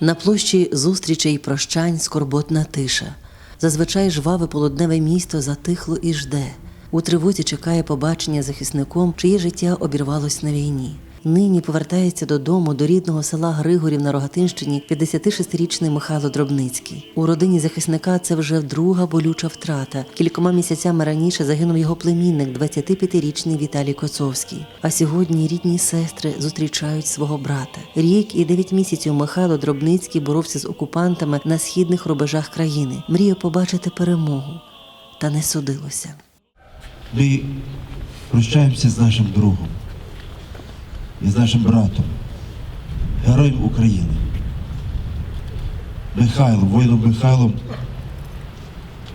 На площі зустрічей і прощань скорботна тиша. Зазвичай жваве полудневе місто затихло і жде. У тривозі чекає побачення захисником, чиє життя обірвалось на війні. Нині повертається додому до рідного села Григорів на Рогатинщині 56-річний Михайло Дробницький. У родині захисника це вже друга болюча втрата. Кількома місяцями раніше загинув його племінник, 25-річний Віталій Коцовський. А сьогодні рідні сестри зустрічають свого брата. Рік і дев'ять місяців Михайло Дробницький боровся з окупантами на східних рубежах країни. Мріяв побачити перемогу, та не судилося. Ми прощаємося з нашим другом і з нашим братом, героєм України. Михайлом, воїном Михайлом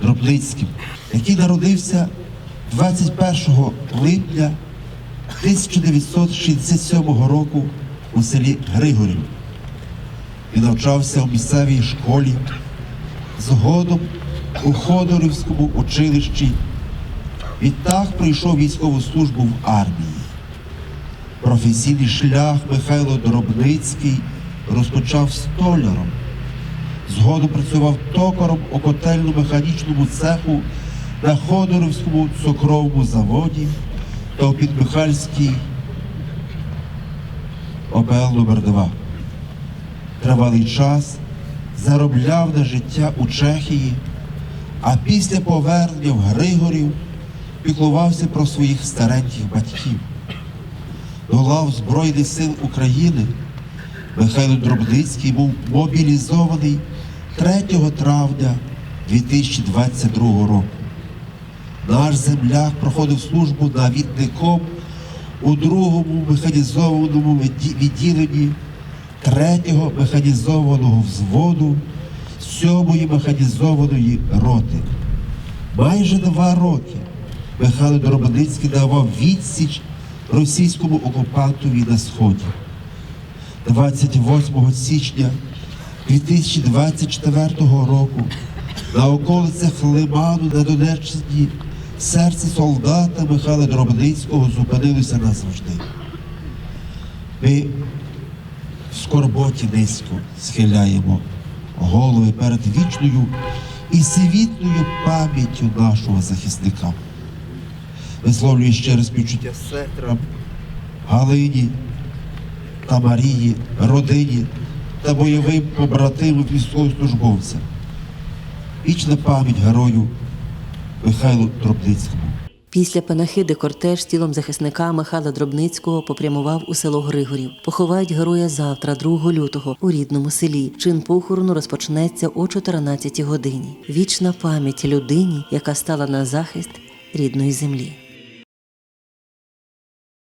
Дробницьким, який народився 21 липня 1967 року у селі Григорів і навчався у місцевій школі, згодом у Ходорівському училищі Відтак прийшов військову службу в армії. Професійний шлях Михайло Дробницький розпочав столяром. Згодом працював токаром у котельно-механічному цеху на Ходорівському цукровому заводі та у Підмихальській ОПЛ номер 2 Тривалий час заробляв на життя у Чехії, а після повернення в Григорів піклувався про своїх стареньких батьків. До лав Збройних сил України Михайло Дробницький був мобілізований 3 травня 2022 року. Наш земляк проходив службу навідником у другому механізованому відділенні 3-го механізованого взводу 7-ї механізованої роти. Майже два роки Михайло Дробницький давав відсіч російському окупантові на сході. 28 січня 2024 року на околицях Лиману на Донеччині серце солдата Михайла Дробницького зупинилося назавжди. Ми в скорботі низько схиляємо голови перед вічною і світлою пам'яттю нашого захисника. Висловлюю ще раз співчуття сестрам, Галині та Марії, родині та бойовим побратимам військовослужбовцям. Вічна пам'ять герою Михайлу Дробницькому. Після панахиди кортеж з тілом захисника Михайла Дробницького попрямував у село Григорів. Поховають героя завтра, 2 лютого, у рідному селі. Чин похорону розпочнеться о 14 годині. Вічна пам'ять людині, яка стала на захист рідної землі.